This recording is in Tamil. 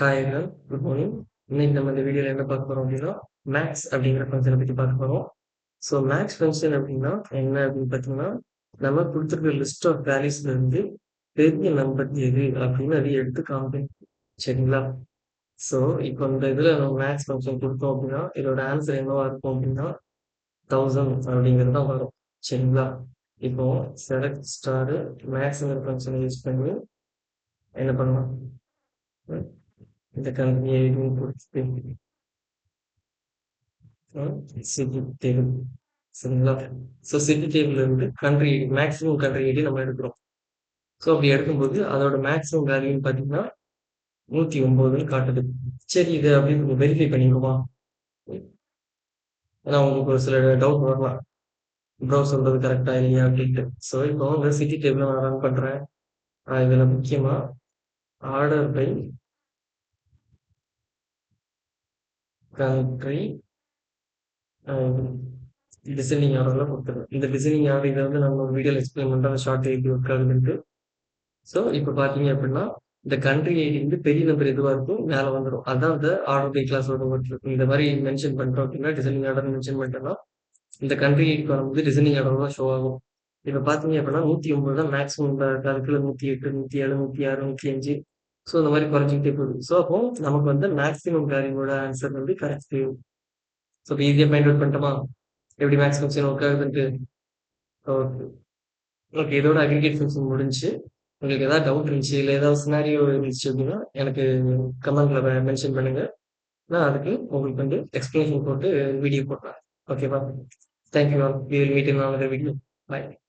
Hi good morning. இன்னைக்கு நம்ம இந்த வீடியோல என்ன பார்க்க போறோம் அப்படின்னா, மேக்ஸ் அப்படிங்கிற ஃபங்க்ஷனை பத்தி பார்க்க போறோம். ஸோ மேக்ஸ் ஃபங்க்ஷன் அப்படின்னா என்ன அப்படின்னு பார்த்தீங்கன்னா, நம்ம கொடுத்துருக்க லிஸ்ட் ஆஃப் வேல்யூஸ்ல இருந்து பெரிய நம்பர் எது அப்படின்னு அதை எடுத்து காமிக்கணும். சரிங்களா? ஸோ இப்போ இந்த இதுல நம்ம மேக்ஸ் ஃபங்க்ஷன் கொடுத்தோம் அப்படின்னா, இதோட ஆன்சர் என்னவா இருக்கும் அப்படின்னா, தௌசண்ட் அப்படிங்கிறது தான் வரும். சரிங்களா? இப்போ செலக்ட் ஸ்டாரு மேக்ஸ்ங்கிற ஃபங்க்ஷனை யூஸ் பண்ணி என்ன பண்ணலாம்? இந்த கண்ட்ரி ஐடின்னு குடுத்துட்டு சிட்டி டேபிள். சரிங்களா? ஸோ சிட்டி டேபிள் இருந்து கண்ட்ரி மேக்ஸிமம் கண்ட்ரி ஐடி நம்ம எடுக்கிறோம். ஸோ அப்படி எடுக்கும்போது அதோட மேக்ஸிமம் வேல்யூன்னு பார்த்தீங்கன்னா, 109ன்னு காட்டுது. சரி இது அப்படின்னு வெரிஃபை பண்ணிக்கோமா ஏன்னா உங்களுக்கு ஒரு சில டவுட் வரலாம். ப்ரௌஸ் சொல்றது கரெக்டா இல்லையா அப்படின்ட்டு. ஸோ இப்போ இந்த சிட்டி டேபிள் நான் ரன் பண்றேன். இதில் இதுல முக்கியமா ஆர்டர் பை கண்ட்ரி டிசைனிங் ஆர்டரில் கொடுத்துருவோம் இந்த டிசைனிங் ஆர்டர் இதை வந்து நம்ம வீடியோவில் எக்ஸ்பிளைன் பண்றேன். அந்த ஷார்ட் ஐடி ஒர்க் ஆகுதுன்ட்டு. ஸோ இப்போ பார்த்தீங்க அப்படின்னா, இந்த கண்ட்ரி ஐடி வந்து பெரிய நம்பர் எதுவாக இருக்கும் மேலே வந்துடும் அதான் அந்த ஆர்டர் பை கிளாஸோட ஒர்க். இந்த மாதிரி மென்ஷன் பண்ணிட்டோம் அப்படின்னா, டிசைனிங் ஆர்டர் மென்ஷன் பண்ணிட்டோம்னா, இந்த கண்ட்ரி ஐடிக்கு வரும்போது டிசைனிங் ஆர்டர் தான் ஷோ ஆகும். இப்போ பார்த்தீங்க அப்படின்னா 109 தான் மேக்ஸிமம் காலத்தில் நூத்தி எட்டு நூற்றி ஏழு நூற்றி ஆறு நூற்றி அஞ்சு ஸோ இந்த மாதிரி குறைஞ்சிக்கிட்டே போகுது. ஸோ அப்போ நமக்கு வந்து மேக்ஸிமம் வேல்யூவோட ஆன்சர் வந்து கரெக்ட். ஸோ இப்போ ஈஸியாக ஃபைண்ட் அவுட் பண்ணிட்டோமா? எப்படி மேக்ஸ் ஃபங்ஷன் ஒர்க் ஆகுதுன்ட்டு? ஓகே. ஓகே. இதோட அக்ரிகேட் ஃபங்க்ஷன் முடிஞ்சுச்சு. உங்களுக்கு ஏதாவது டவுட் இருந்துச்சு, இல்லை ஏதாவது சினாரியோ இருந்துச்சு அப்படின்னா, எனக்கு கமெண்ட்ல மென்ஷன் பண்ணுங்க. நான் அதுக்கு உங்களுக்கு வந்து எக்ஸ்பிளேஷன் போட்டு வீடியோ போடுறேன். ஓகேவா? Thank you we will meet in video. Bye.